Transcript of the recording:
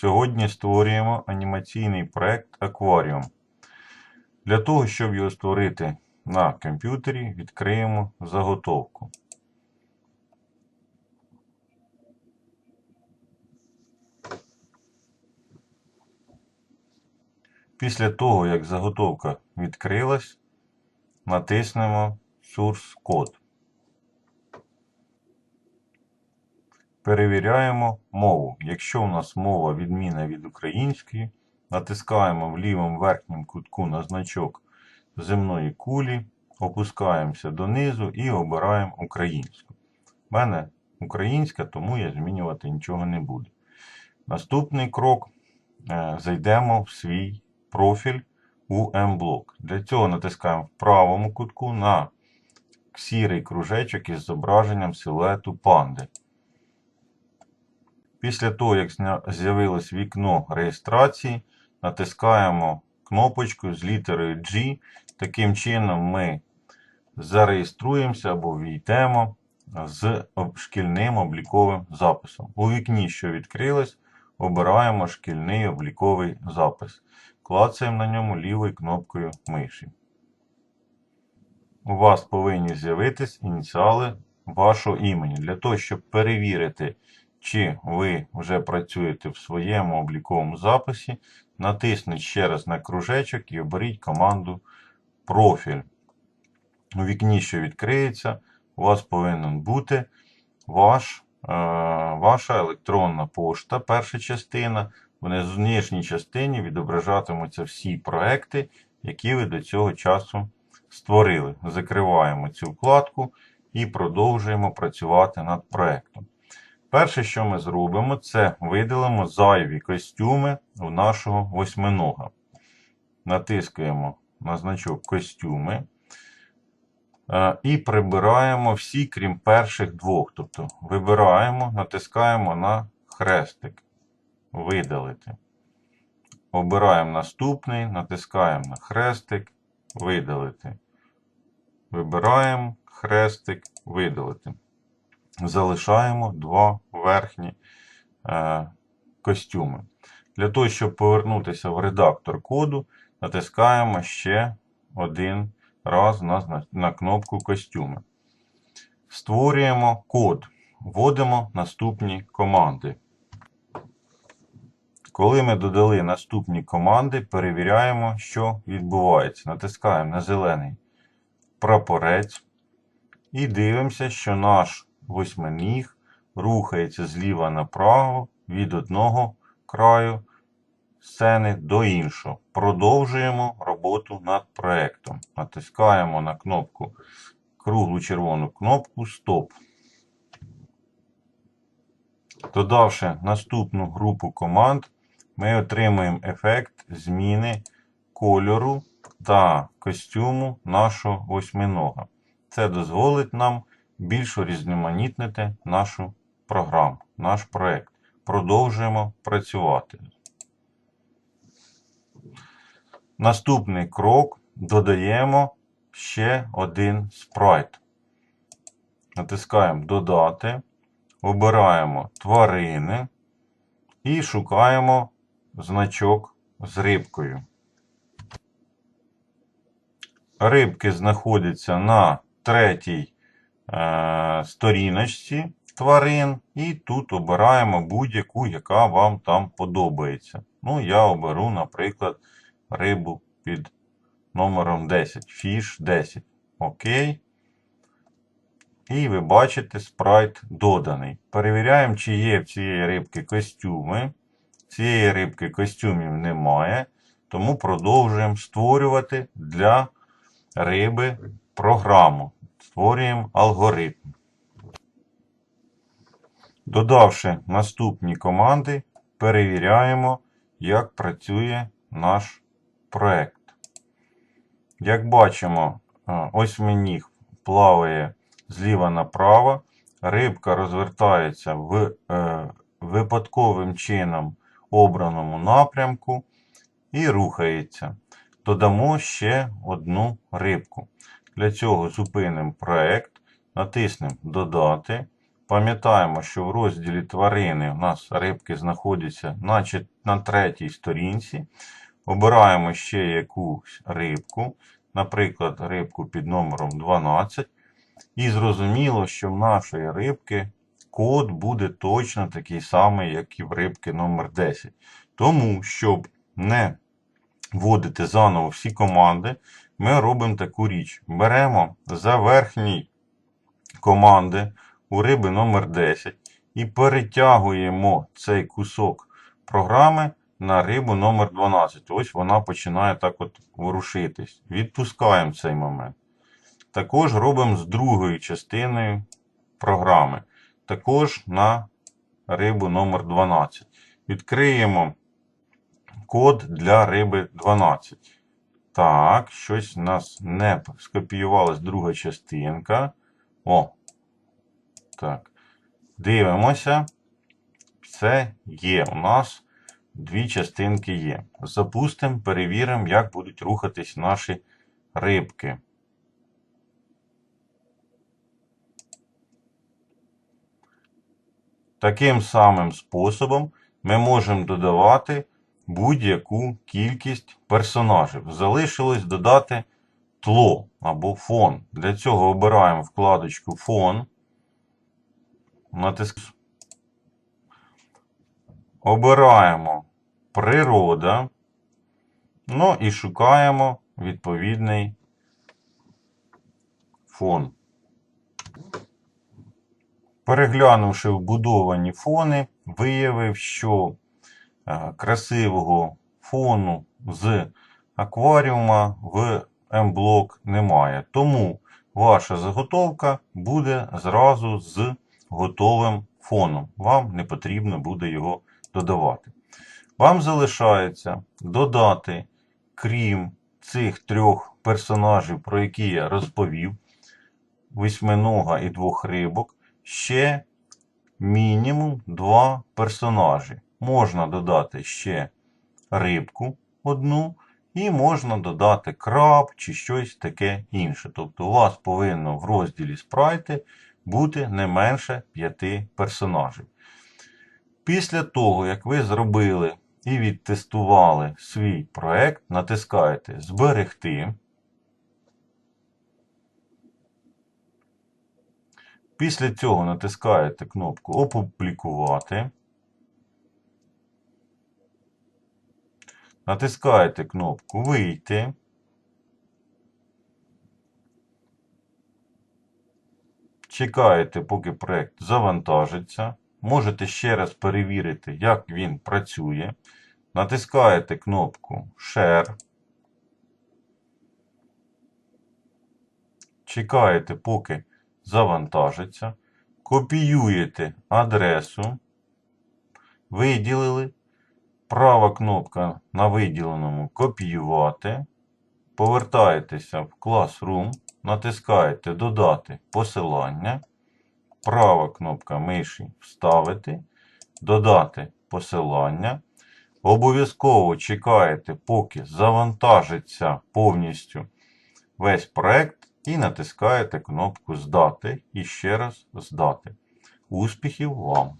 Сьогодні створюємо анімаційний проект Акваріум. Для того, щоб його створити на комп'ютері, відкриємо заготовку. Після того, як заготовка відкрилась, натиснемо Source Code. Перевіряємо мову. Якщо у нас мова відмінна від української, натискаємо в лівому верхньому кутку на значок земної кулі, опускаємося донизу і обираємо українську. У мене українська, тому я змінювати нічого не буду. Наступний крок е, зайдемо в свій профіль у Mблок. Для цього натискаємо в правому кутку на сірий кружечок із зображенням силуету панди. Після того, як з'явилось вікно реєстрації, натискаємо кнопочку з літерою G. Таким чином ми зареєструємося або війдемо з шкільним обліковим записом. У вікні, що відкрилось, обираємо шкільний обліковий запис. Клацаємо на ньому лівою кнопкою миші. У вас повинні з'явитись ініціали вашого імені. Для того, щоб перевірити, чи ви вже працюєте в своєму обліковому записі, натисніть ще раз на кружечок і оберіть команду профіль. У вікні, що відкриється, у вас повинен бути ваш, е, ваша електронна пошта, перша частина. В нижній частині відображатимуться всі проекти, які ви до цього часу створили. Закриваємо цю вкладку і продовжуємо працювати над проектом. Перше, що ми зробимо, це видалимо зайві костюми у нашого восьминога. Натискаємо на значок костюми е, і прибираємо всі, крім перших двох. Тобто вибираємо, натискаємо на хрестик. Видалити. Обираємо наступний, натискаємо на хрестик, видалити. Вибираємо хрестик, видалити. Залишаємо два верхні е, костюми. Для того, щоб повернутися в редактор коду, натискаємо ще один раз на, на кнопку костюми. Створюємо код, вводимо наступні команди. Коли ми додали наступні команди, перевіряємо, що відбувається. Натискаємо на зелений прапорець і дивимося, що наш восьминіг рухається зліва направо від одного краю сцени до іншого. Продовжуємо роботу над проектом. Натискаємо на кнопку круглу червону кнопку Стоп. Додавши наступну групу команд, ми отримуємо ефект зміни кольору та костюму нашого восьминога. Це дозволить нам більш урізноманітнити нашу програму, наш проект. Продовжуємо працювати. Наступний крок додаємо ще один спрайт. Натискаємо Додати, обираємо тварини і шукаємо значок з рибкою. Рибки знаходяться на третій сторіночці тварин, і тут обираємо будь-яку, яка вам там подобається. Ну, я оберу, наприклад, рибу під номером 10, Fish 10. Окей. І ви бачите, спрайт доданий. Перевіряємо, чи є в цієї рибки костюми. Цієї рибки костюмів немає, тому продовжуємо створювати для риби програму. Створюємо алгоритм. Додавши наступні команди, перевіряємо, як працює наш проект. Як бачимо, е, ось меніг плаває зліва направо, рибка розвертається в е, випадковим чином обраному напрямку і рухається. Додамо ще одну рибку. Для цього зупинимо проект, натиснемо Додати, Пам'ятаємо, що в розділі тварини у нас рибки знаходяться на, чет- на третій сторінці. Обираємо ще якусь рибку, наприклад, рибку під номером 12. І зрозуміло, що в нашої рибки код буде точно такий самий, як і в рибки номер 10. Тому, щоб не вводити заново всі команди, ми робимо таку річ. Беремо за верхній команди у риби номер 10 і перетягуємо цей кусок програми на рибу номер 12. Ось вона починає так от ворушитись. Відпускаємо цей момент. Також робимо з другою частиною програми. Також на рибу номер 12. Відкриємо код для риби 12. Так, щось у нас не скопіювалась друга частинка. О. Так. Дивимося. Це є. У нас дві частинки є. Запустимо, перевіримо, як будуть рухатись наші рибки. Таким самим способом ми можемо додавати будь-яку кількість персонажів. Залишилось додати тло або фон. Для цього обираємо вкладочку Фон. Натиск... Обираємо Природа. Ну і шукаємо відповідний фон. Переглянувши вбудовані фони, виявив, що красивого фону з акваріума в М-блок немає. Тому ваша заготовка буде зразу з готовим фоном. Вам не потрібно буде його додавати. Вам залишається додати, крім цих трьох персонажів, про які я розповів, восьминога і двох рибок, ще мінімум два персонажі. Можна додати ще рибку одну, і можна додати краб чи щось таке інше. Тобто у вас повинно в розділі спрайти бути не менше п'яти персонажів. Після того, як ви зробили і відтестували свій проект, натискаєте Зберегти. Після цього натискаєте кнопку Опублікувати. Натискаєте кнопку Вийти. Чекаєте, поки проект завантажиться. Можете ще раз перевірити, як він працює. Натискаєте кнопку Share. Чекаєте, поки завантажиться. Копіюєте адресу. Виділили. Права кнопка на виділеному Копіювати. Повертаєтеся в Classroom. Натискаєте Додати посилання. Права кнопка миші Вставити. Додати посилання. Обов'язково чекаєте, поки завантажиться повністю весь проект, і натискаєте кнопку Здати і ще раз здати. Успіхів вам!